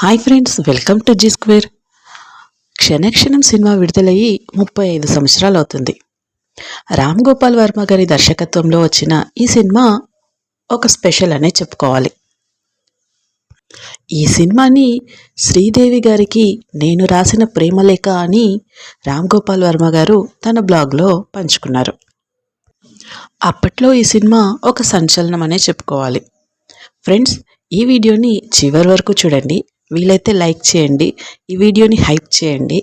Hi friends welcome to G square. Kshanakshanam cinema విడుదలయ్యి ముప్పై ఐదు సంవత్సరాలు అవుతుంది. రామ్ గోపాల్ వర్మ గారి దర్శకత్వంలో వచ్చిన ఈ సినిమా ఒక స్పెషల్ అనే చెప్పుకోవాలి. ఈ సినిమాని శ్రీదేవి గారికి నేను రాసిన ప్రేమలేఖ అని రామ్ గోపాల్ వర్మ గారు తన బ్లాగ్లో పంచుకున్నారు. అప్పట్లో ఈ సినిమా ఒక సంచలనం అనే చెప్పుకోవాలి. ఫ్రెండ్స్ ఈ వీడియోని చివరి వరకు చూడండి. వీలైతే లైక్ చేయండి ఈ వీడియోని హైప్ చేయండి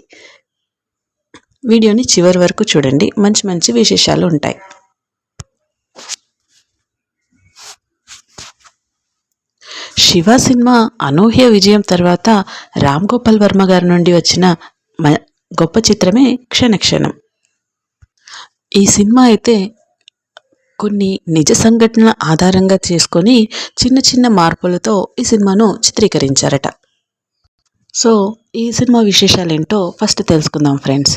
వీడియోని చివరి వరకు చూడండి మంచి మంచి విశేషాలు ఉంటాయి. శివ సినిమా అనూహ్య విజయం తర్వాత రామ్ గోపాల్ వర్మ గారి నుండి వచ్చిన మ గొప్ప చిత్రమే క్షణక్షణం. ఈ సినిమా అయితే కొన్ని నిజ సంఘటనల ఆధారంగా చేసుకొని చిన్న చిన్న మార్పులతో ఈ సినిమాను చిత్రీకరించారట. సో ఈ సినిమా విశేషాలు ఏంటో ఫస్ట్ తెలుసుకుందాం ఫ్రెండ్స్.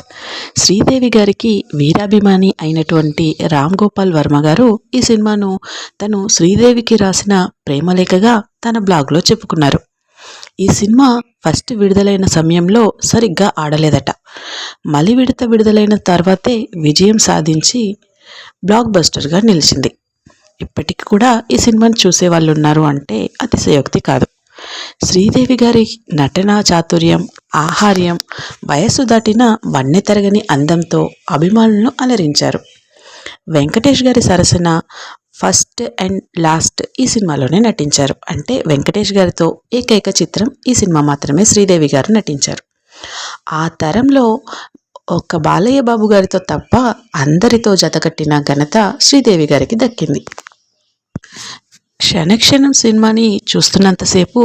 శ్రీదేవి గారికి వీరాభిమాని అయినటువంటి రామ్ గోపాల్ వర్మ గారు ఈ సినిమాను తను శ్రీదేవికి రాసిన ప్రేమలేఖగా తన బ్లాగ్లో చెప్పుకున్నారు. ఈ సినిమా ఫస్ట్ విడుదలైన సమయంలో సరిగ్గా ఆడలేదట. మలి విడత విడుదలైన తర్వాతే విజయం సాధించి బ్లాక్ బస్టర్గా నిలిచింది. ఇప్పటికి కూడా ఈ సినిమాను చూసే వాళ్ళు ఉన్నారు అంటే అతిశయోక్తి కాదు. శ్రీదేవి గారి నటనా చాతుర్యం ఆహార్యం వయస్సు దాటిన వన్నె తరగని అందంతో అభిమానులను అలరించారు. వెంకటేష్ గారి సరసన ఫస్ట్ అండ్ లాస్ట్ ఈ సినిమాలోనే నటించారు. అంటే వెంకటేష్ గారితో ఏకైక చిత్రం ఈ సినిమా మాత్రమే శ్రీదేవి గారు నటించారు. ఆ తరంలో ఒక బాలయ్య బాబు గారితో తప్ప అందరితో జతకట్టిన ఘనత శ్రీదేవి గారికి దక్కింది. క్షణక్షణం సినిమాని చూస్తున్నంతసేపు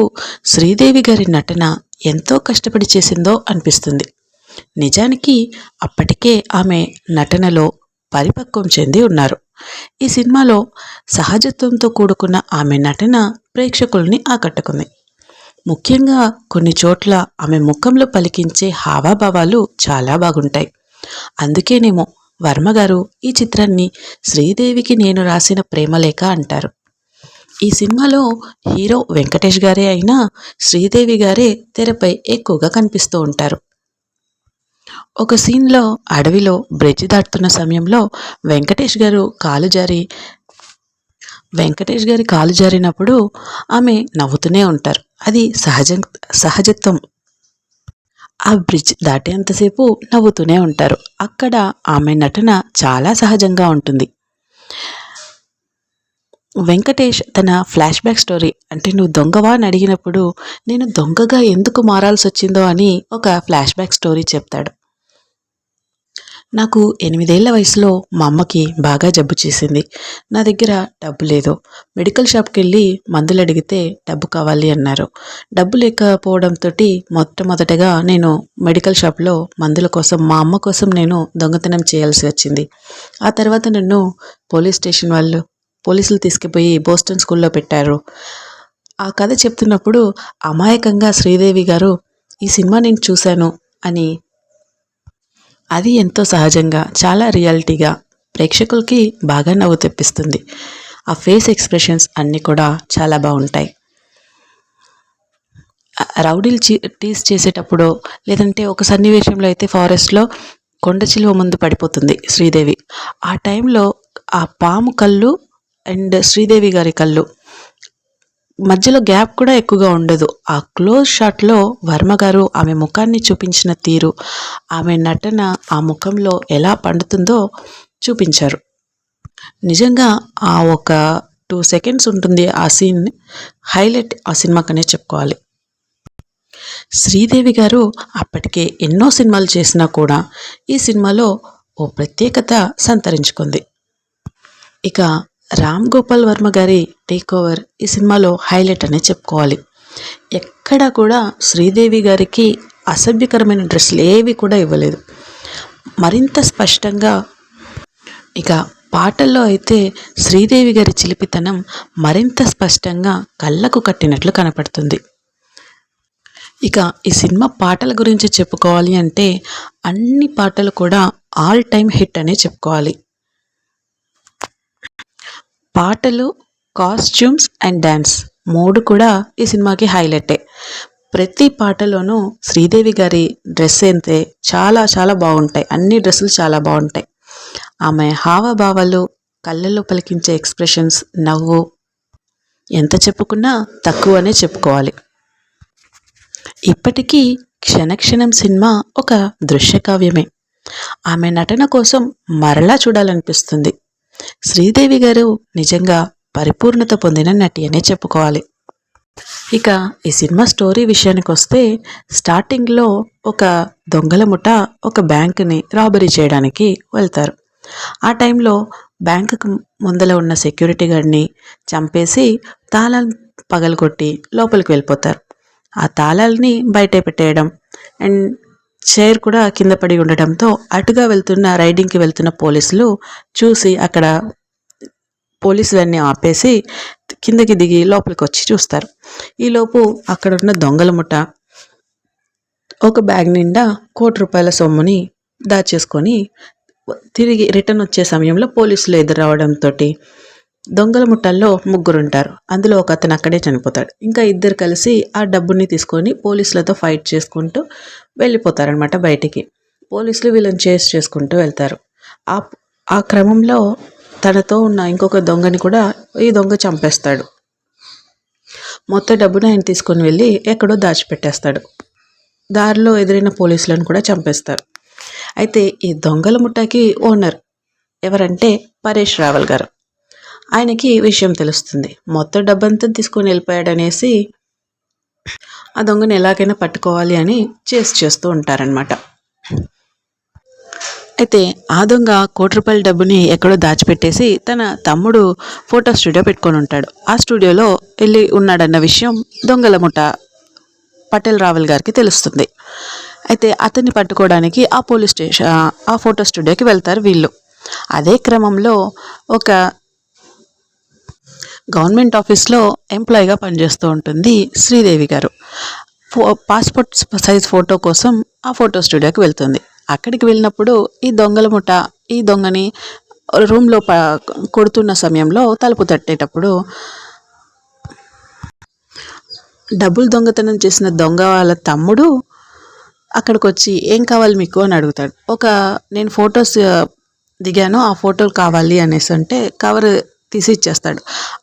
శ్రీదేవి గారి నటన ఎంతో కష్టపడి చేసిందో అనిపిస్తుంది. నిజానికి అప్పటికే ఆమె నటనలో పరిపక్వం చెంది ఉన్నారు. ఈ సినిమాలో సహజత్వంతో కూడుకున్న ఆమె నటన ప్రేక్షకుల్ని ఆకట్టుకుంది. ముఖ్యంగా కొన్ని చోట్ల ఆమె ముఖంలో పలికించే హావాభావాలు చాలా బాగుంటాయి. అందుకేనేమో వర్మగారు ఈ చిత్రాన్ని శ్రీదేవికి నేను రాసిన ప్రేమలేఖ అంటారు. ఈ సినిమాలో హీరో వెంకటేష్ గారే అయినా శ్రీదేవి గారే తెరపై ఎక్కువగా కనిపిస్తూ ఉంటారు. ఒక సీన్లో అడవిలో బ్రిడ్జ్ దాటుతున్న సమయంలో వెంకటేష్ గారు కాలు జారి వెంకటేష్ గారి కాలు జారినప్పుడు ఆమె నవ్వుతూనే ఉంటారు. అది సహజ సహజత్వం. ఆ బ్రిడ్జ్ దాటేంతసేపు నవ్వుతూనే ఉంటారు. అక్కడ ఆమె నటన చాలా సహజంగా ఉంటుంది. వెంకటేష్ తన ఫ్లాష్ బ్యాక్ స్టోరీ అంటే నువ్వు దొంగవా అని అడిగినప్పుడు నేను దొంగగా ఎందుకు మారాల్సి వచ్చిందో అని ఒక ఫ్లాష్ బ్యాక్ స్టోరీ చెప్తాడు. నాకు ఎనిమిదేళ్ళ వయసులో మా అమ్మకి బాగా జబ్బు చేసింది. నా దగ్గర డబ్బు లేదు. మెడికల్ షాప్కి వెళ్ళి మందులు అడిగితే డబ్బు కావాలి అన్నారు. డబ్బు లేకపోవడంతో మొట్టమొదటగా నేను మెడికల్ షాప్లో మందుల కోసం మా అమ్మ కోసం నేను దొంగతనం చేయాల్సి వచ్చింది. ఆ తర్వాత నన్ను పోలీస్ స్టేషన్ వాళ్ళు పోలీసులు తీసుకుపోయి బోస్టన్ స్కూల్లో పెట్టారు. ఆ కథ చెప్తున్నప్పుడు అమాయకంగా శ్రీదేవి గారు ఈ సినిమా నేను చూశాను అని. అది ఎంతో సహజంగా చాలా రియాలిటీగా ప్రేక్షకులకి బాగా నవ్వు తెప్పిస్తుంది. ఆ ఫేస్ ఎక్స్ప్రెషన్స్ అన్నీ కూడా చాలా బాగుంటాయి. రౌడీలు చీ టీస్ చేసేటప్పుడు లేదంటే ఒక సన్నివేశంలో అయితే ఫారెస్ట్లో కొండ చిలువ ముందు పడిపోతుంది శ్రీదేవి. ఆ టైంలో ఆ పాము కళ్ళు అండ్ శ్రీదేవి గారి కళ్ళు. మధ్యలో గ్యాప్ కూడా ఎక్కువగా ఉండదు. ఆ క్లోజ్ షాట్లో వర్మ గారు ఆమె ముఖాన్ని చూపించిన తీరు ఆమె నటన ఆ ముఖంలో ఎలా పండుతుందో చూపించారు. నిజంగా ఆ ఒక టూ సెకండ్స్ ఉంటుంది ఆ సీన్ హైలైట్ ఆ సినిమాకనే చెప్పుకోవాలి. శ్రీదేవి గారు అప్పటికే ఎన్నో సినిమాలు చేసినా కూడా ఈ సినిమాలో ఓ ప్రత్యేకత సంతరించుకుంది. ఇక రామ్ గోపాల్ వర్మ గారి టేక్ ఓవర్ ఈ సినిమాలో హైలైట్ అనే చెప్పుకోవాలి. ఎక్కడ కూడా శ్రీదేవి గారికి అసభ్యకరమైన డ్రెస్సులు ఏవి కూడా ఇవ్వలేదు. మరింత స్పష్టంగా ఇక పాటల్లో అయితే శ్రీదేవి గారి చిలిపితనం మరింత స్పష్టంగా కళ్ళకు కట్టినట్లు కనపడుతుంది. ఇక ఈ సినిమా పాటల గురించి చెప్పుకోవాలి అంటే అన్ని పాటలు కూడా ఆల్ టైమ్ హిట్ అనే చెప్పుకోవాలి. పాటలు కాస్ట్యూమ్స్ అండ్ డ్యాన్స్ మూడు కూడా ఈ సినిమాకి హైలైటే. ప్రతి పాటలోనూ శ్రీదేవి గారి డ్రెస్ అయితే చాలా చాలా బాగుంటాయి. అన్ని డ్రెస్సులు చాలా బాగుంటాయి. ఆమె హావభావాలు కళ్ళల్లో పలికించే ఎక్స్ప్రెషన్స్ నవ్వు ఎంత చెప్పుకున్నా తక్కువనే చెప్పుకోవాలి. ఇప్పటికీ క్షణక్షణం సినిమా ఒక దృశ్యకావ్యమే. ఆమె నటన కోసం మరలా చూడాలనిపిస్తుంది. శ్రీదేవి గారు నిజంగా పరిపూర్ణత పొందిన నటి అనే చెప్పుకోవాలి. ఇక ఈ సినిమా స్టోరీ విషయానికి వస్తే స్టార్టింగ్లో ఒక దొంగల ముఠ ఒక బ్యాంకుని రాబరీ చేయడానికి వెళ్తారు. ఆ టైంలో బ్యాంకుకు ముందల ఉన్న సెక్యూరిటీ గార్డ్ని చంపేసి తాళాలు పగలగొట్టి లోపలికి వెళ్ళిపోతారు. ఆ తాళాలని బయట పెట్టేయడం అండ్ చైర్ కూడా కింద పడి ఉండటంతో అటుగా వెళ్తున్న రైడింగ్కి వెళ్తున్న పోలీసులు చూసి అక్కడ పోలీసులన్నీ ఆపేసి కిందకి దిగి లోపలికి వచ్చి చూస్తారు. ఈలోపు అక్కడ ఉన్న దొంగల ముఠ ఒక బ్యాగ్ నిండా కోటి రూపాయల సొమ్ముని దాచేసుకొని తిరిగి రిటర్న్ వచ్చే సమయంలో పోలీసులు ఎదురవడంతో దొంగల ముఠాల్లో ముగ్గురుంటారు. అందులో ఒక అతను అక్కడే చనిపోతాడు. ఇంకా ఇద్దరు కలిసి ఆ డబ్బుని తీసుకొని పోలీసులతో ఫైట్ చేసుకుంటూ వెళ్ళిపోతారనమాట బయటికి. పోలీసులు వీళ్ళని చేస్ చేసుకుంటూ వెళ్తారు. ఆ ఆ క్రమంలో తనతో ఉన్న ఇంకొక దొంగని కూడా ఈ దొంగ చంపేస్తాడు. మొత్తం డబ్బును ఆయన తీసుకొని వెళ్ళి ఎక్కడో దాచిపెట్టేస్తాడు. దారిలో ఎదురైన పోలీసులను కూడా చంపేస్తారు. అయితే ఈ దొంగల ముఠాకి ఓనర్ ఎవరంటే పరేష్ రావల్ గారు. ఆయనకి విషయం తెలుస్తుంది. మొత్తం డబ్బంతా తీసుకొని వెళ్ళిపోయాడనేసి ఆ దొంగని ఎలాగైనా పట్టుకోవాలి అని చేసి చేస్తూ ఉంటారనమాట అయితే ఆ దొంగ కోటి రూపాయల డబ్బుని ఎక్కడో దాచిపెట్టేసి తన తమ్ముడు ఫోటో స్టూడియో పెట్టుకొని ఉంటాడు. ఆ స్టూడియోలో వెళ్ళి ఉన్నాడన్న విషయం దొంగల ముఠ పటేల్ రావల్ గారికి తెలుస్తుంది. అయితే అతన్ని పట్టుకోవడానికి ఆ పోలీస్ స్టేషన్ ఆ ఫోటో స్టూడియోకి వెళ్తారు వీళ్ళు. అదే క్రమంలో ఒక గవర్నమెంట్ ఆఫీస్లో ఎంప్లాయీగా పనిచేస్తూ ఉంటుంది శ్రీదేవి గారు. ఫో పాస్పోర్ట్ సైజ్ ఫోటో కోసం ఆ ఫోటో స్టూడియోకి వెళ్తుంది. అక్కడికి వెళ్ళినప్పుడు ఈ దొంగల ముఠ ఈ దొంగని రూమ్లో ప కొడుతున్న సమయంలో తలుపు తట్టేటప్పుడు డబ్బులు దొంగతనం చేసిన దొంగ వాళ్ళ తమ్ముడు అక్కడికి వచ్చి ఏం కావాలి మీకు? అని అడుగుతాడు. ఒక నేను ఫొటోస్ దిగాను ఆ ఫోటోలు కావాలి అనేసి అంటే కవర్ తీసి ఇచ్చేస్తాడు.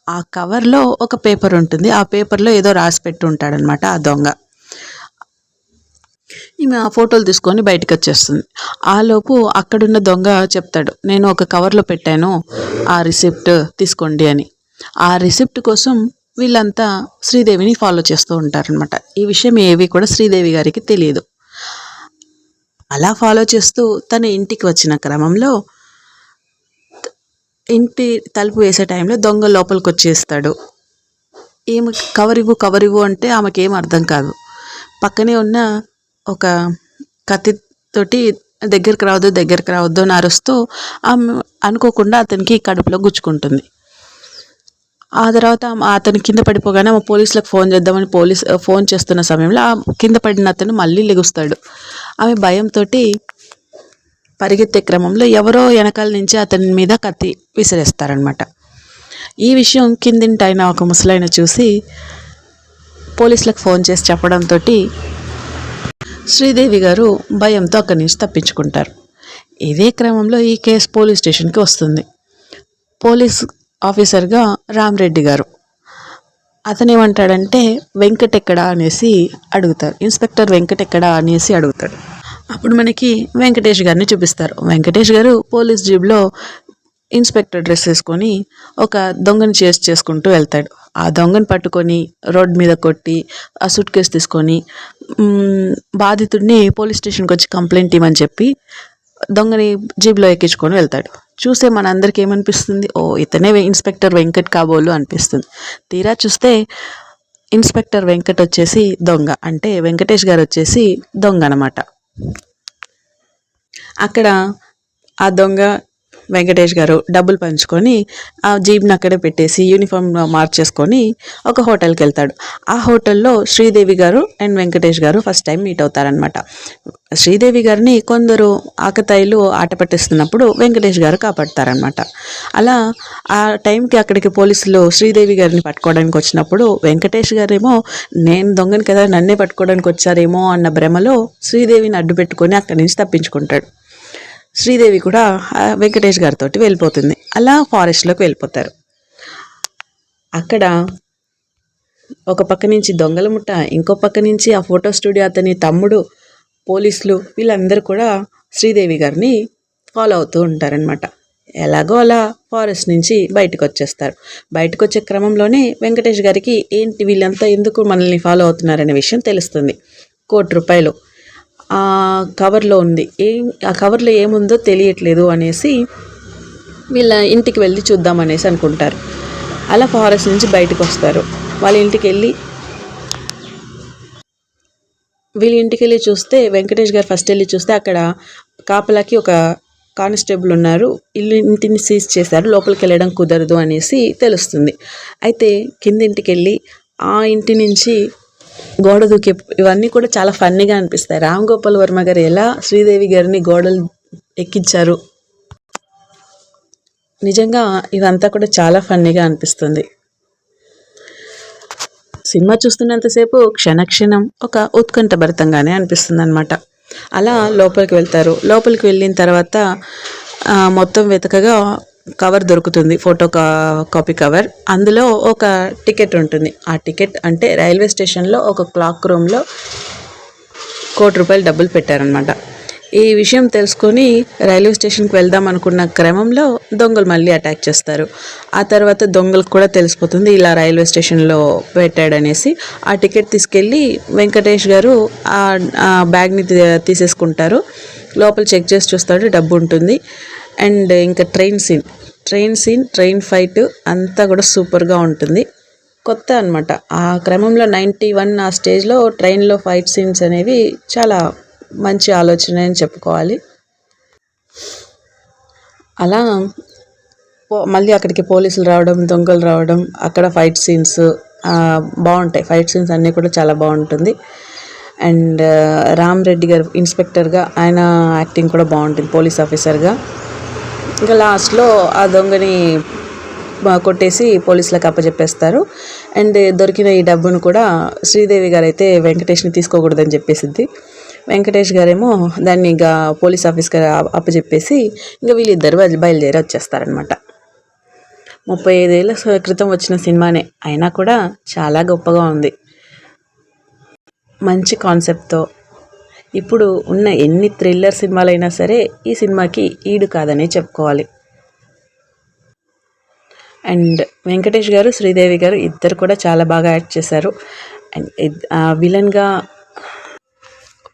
ఆ కవర్లో ఒక పేపర్ ఉంటుంది. ఆ పేపర్లో ఏదో రాసి పెట్టి ఉంటాడనమాట ఆ దొంగ. ఈమె ఆ ఫోటోలు తీసుకొని బయటకు వచ్చేస్తుంది. ఆలోపు అక్కడున్న దొంగ చెప్తాడు నేను ఒక కవర్లో పెట్టాను. ఆ రిసిప్ట్ తీసుకోండి అని. ఆ రిసిప్ట్ కోసం వీళ్ళంతా శ్రీదేవిని ఫాలో చేస్తూ ఉంటారనమాట ఈ విషయం ఏవి కూడా శ్రీదేవి గారికి తెలియదు. అలా ఫాలో చేస్తూ తన ఇంటికి వచ్చిన క్రమంలో ఇంటి తలుపు వేసే టైంలో దొంగ లోపలికి వచ్చేస్తాడు ఏమి కవరివ్వు కవరివ్వు అంటే ఆమెకి ఏం అర్థం కాదు. పక్కనే ఉన్న ఒక కత్తితోటి దగ్గరికి రావద్దు దగ్గరికి రావద్దు అని అరుస్తూ ఆమె అనుకోకుండా అతనికి కడుపులో గుచ్చుకుంటుంది. ఆ తర్వాత అతను కింద పడిపోగానే మా పోలీసులకు ఫోన్ చేద్దామని పోలీస్ ఫోన్ చేస్తున్న సమయంలో ఆ కింద పడిన అతను మళ్ళీ లెగుస్తాడు. ఆమె భయంతో పరిగెత్తే క్రమంలో ఎవరో వెనకాల నుంచి అతని మీద కత్తి విసిరేస్తారనమాట ఈ విషయం కిందింటైన ఒక ముసలాయన చూసి పోలీసులకు ఫోన్ చేసి చెప్పడంతో శ్రీదేవి గారు భయంతో అక్కడి నుంచి తప్పించుకుంటారు. ఇదే క్రమంలో ఈ కేసు పోలీస్ స్టేషన్కి వస్తుంది. పోలీస్ ఆఫీసర్గా రామరెడ్డి గారు. అతను ఏమంటాడంటే వెంకటెక్కడా? అనేసి అడుగుతారు. ఇన్స్పెక్టర్ వెంకటెక్కడా? అనేసి అడుగుతాడు. అప్పుడు మనకి వెంకటేష్ గారిని చూపిస్తారు. వెంకటేష్ గారు పోలీస్ జీబ్లో ఇన్స్పెక్టర్ డ్రెస్ వేసుకొని ఒక దొంగని చేసి చేసుకుంటూ వెళ్తాడు. ఆ దొంగని పట్టుకొని రోడ్ మీద కొట్టి ఆ సూట్ కేసు తీసుకొని బాధితుడిని పోలీస్ స్టేషన్కి వచ్చి కంప్లైంట్ ఇవ్వమని చెప్పి దొంగని జీబ్లో ఎక్కించుకొని వెళ్తాడు. చూస్తే మనందరికీ ఏమనిపిస్తుంది? ఓ ఇతనే ఇన్స్పెక్టర్ వెంకట్ కాబోలు అనిపిస్తుంది. తీరా చూస్తే ఇన్స్పెక్టర్ వెంకట్ వచ్చేసి దొంగ. అంటే వెంకటేష్ గారు వచ్చేసి దొంగ అనమాట అక్కడ ఆ దొంగ వెంకటేష్ గారు డబ్బులు పంచుకొని ఆ జీబ్ని అక్కడే పెట్టేసి యూనిఫామ్ మార్చేసుకొని ఒక హోటల్కి వెళ్తాడు. ఆ హోటల్లో శ్రీదేవి గారు అండ్ వెంకటేష్ గారు ఫస్ట్ టైం మీట్ అవుతారనమాట శ్రీదేవి గారిని కొందరు ఆకతాయిలు ఆట పట్టిస్తున్నప్పుడు వెంకటేష్ గారు కాపాడతారనమాట అలా ఆ టైంకి అక్కడికి పోలీసులు శ్రీదేవి గారిని పట్టుకోవడానికి వచ్చినప్పుడు వెంకటేష్ గారేమో నేను దొంగని కదా నన్నే పట్టుకోవడానికి వచ్చారేమో అన్న భ్రమలో శ్రీదేవిని అడ్డు పెట్టుకొని అక్కడి నుంచి తప్పించుకుంటాడు. శ్రీదేవి కూడా వెంకటేష్ గారితో వెళ్ళిపోతుంది. అలా ఫారెస్ట్లోకి వెళ్ళిపోతారు. అక్కడ ఒక పక్క నుంచి దొంగల ముఠ ఇంకో పక్క నుంచి ఆ ఫోటో స్టూడియో అతని తమ్ముడు పోలీసులు వీళ్ళందరూ కూడా శ్రీదేవి గారిని ఫాలో అవుతూ ఉంటారనమాట ఎలాగో అలా ఫారెస్ట్ నుంచి బయటకు వచ్చేస్తారు. బయటకు వచ్చే క్రమంలోనే వెంకటేష్ గారికి ఏంటి వీళ్ళంతా ఎందుకు మనల్ని ఫాలో అవుతున్నారనే విషయం తెలుస్తుంది. కోటి రూపాయలు కవర్లో ఉంది. ఏం ఆ కవర్లో ఏముందో తెలియట్లేదు అనేసి వీళ్ళ ఇంటికి వెళ్ళి చూద్దాం అనేసి అనుకుంటారు. అలా ఫారెస్ట్ నుంచి బయటకు వస్తారు. వాళ్ళ ఇంటికి వెళ్ళి వీళ్ళ ఇంటికి వెళ్ళి చూస్తే వెంకటేష్ గారు ఫస్ట్ వెళ్ళి చూస్తే అక్కడ కాపలాకి ఒక కానిస్టేబుల్ ఉన్నారు. ఇల్లు ఇంటిని సీజ్ చేశారు. లోపలికి వెళ్ళడం కుదరదు అనేసి తెలుస్తుంది. అయితే కింది ఇంటికి వెళ్ళి ఆ ఇంటి నుంచి గోడ దూకే ఇవన్నీ కూడా చాలా ఫన్నీగా అనిపిస్తాయి. రామ్ గోపాల్ వర్మ గారు ఎలా శ్రీదేవి గారిని గోడలు ఎక్కించారు? నిజంగా ఇదంతా కూడా చాలా ఫన్నీగా అనిపిస్తుంది. సినిమా చూస్తున్నంతసేపు క్షణక్షణం ఒక ఉత్కంఠభరితంగానే అనిపిస్తుంది అనమాట అలా లోపలికి వెళ్తారు. లోపలికి వెళ్ళిన తర్వాత మొత్తం వెతకగా కవర్ దొరుకుతుంది ఫోటో కా కాపీ కవర్. అందులో ఒక టికెట్ ఉంటుంది. ఆ టికెట్ అంటే రైల్వే స్టేషన్లో ఒక క్లాక్ రూమ్లో కోటి రూపాయలు డబ్బులు పెట్టారనమాట ఈ విషయం తెలుసుకొని రైల్వే స్టేషన్కి వెళ్దాం అనుకున్న క్రమంలో దొంగలు మళ్ళీ అటాక్ చేస్తారు. ఆ తర్వాత దొంగలకు కూడా తెలిసిపోతుంది ఇలా రైల్వే స్టేషన్లో పెట్టాడనేసి. ఆ టికెట్ తీసుకెళ్ళి వెంకటేష్ గారు ఆ ఆ బ్యాగ్ని తీ- తీసేసుకుంటారు. లోపల చెక్ చేసి చూస్తాడు డబ్బు ఉంటుంది. అండ్ ఇంకా train scene. Train scene train fight అంతా కూడా సూపర్గా ఉంటుంది. కొత్త అన్నమాట. ఆ క్రమంలో నైంటీ వన్ ఆ స్టేజ్లో ట్రైన్లో ఫైట్ సీన్స్ అనేవి చాలా మంచి ఆలోచన అని చెప్పుకోవాలి. అలా పో- మళ్ళీ అక్కడికి పోలీసులు రావడం దొంగలు రావడం అక్కడ ఫైట్ సీన్స్ బాగుంటాయి. ఫైట్ సీన్స్ అన్నీ కూడా చాలా బాగుంటుంది. అండ్ రామ్ రెడ్డి గారు ఇన్స్పెక్టర్గా ఆయన యాక్టింగ్ కూడా బాగుంటుంది పోలీస్ ఆఫీసర్గా. ఇంకా లాస్ట్లో ఆ దొంగని కొట్టేసి పోలీసులకు అప్పచెప్పేస్తారు అండ్ దొరికిన ఈ డబ్బును కూడా శ్రీదేవి గారు అయితే వెంకటేష్ని తీసుకోకూడదని చెప్పేసిద్ది. వెంకటేష్ గారేమో దాన్ని ఇంకా పోలీస్ ఆఫీస్కి అప్పచెప్పేసి ఇంకా వీళ్ళిద్దరు బయలుదేరి వచ్చేస్తారనమాట ముప్పై ఐదేళ్ళ క్రితం వచ్చిన సినిమానే. అయినా కూడా చాలా గొప్పగా ఉంది. మంచి కాన్సెప్ట్తో ఇప్పుడు ఉన్న ఎన్ని థ్రిల్లర్ సినిమాలైనా సరే ఈ సినిమాకి ఈడు కాదనే చెప్పుకోవాలి. అండ్ వెంకటేష్ గారు శ్రీదేవి గారు ఇద్దరు కూడా చాలా బాగా యాక్ట్ చేశారు. అండ్ విలన్గా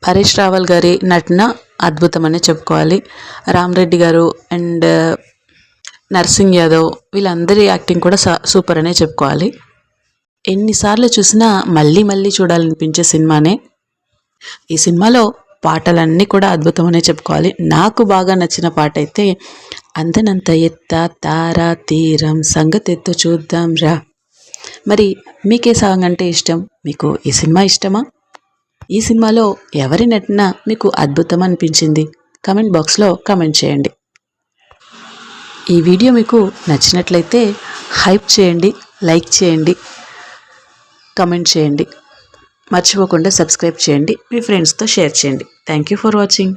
హరీష్ రావల్ గారి నటన అద్భుతమని చెప్పుకోవాలి. రామరెడ్డి గారు అండ్ నర్సింగ్ యాదవ్ వీళ్ళందరి యాక్టింగ్ కూడా స- సూపర్ అనే చెప్పుకోవాలి. ఎన్నిసార్లు చూసినా మళ్ళీ మళ్ళీ చూడాలనిపించే సినిమానే. ఈ సినిమాలో పాటలన్నీ కూడా అద్భుతమనే చెప్పుకోవాలి. నాకు బాగా నచ్చిన పాట అయితే అందనంత ఎత్త తారా తీరం సంగతెత్తు చూద్దాం రా. మరి మీకే సాంగ్ అంటే ఇష్టం? మీకు ఈ సినిమా ఇష్టమా? ఈ సినిమాలో ఎవరి నటన మీకు అద్భుతం అనిపించింది కమెంట్ బాక్స్లో కమెంట్ చేయండి. ఈ వీడియో మీకు నచ్చినట్లయితే హైప్ చేయండి లైక్ చేయండి కమెంట్ చేయండి. మర్చిపోకుండా సబ్స్క్రైబ్ చేయండి. మీ ఫ్రెండ్స్తో షేర్ చేయండి. Thank you for watching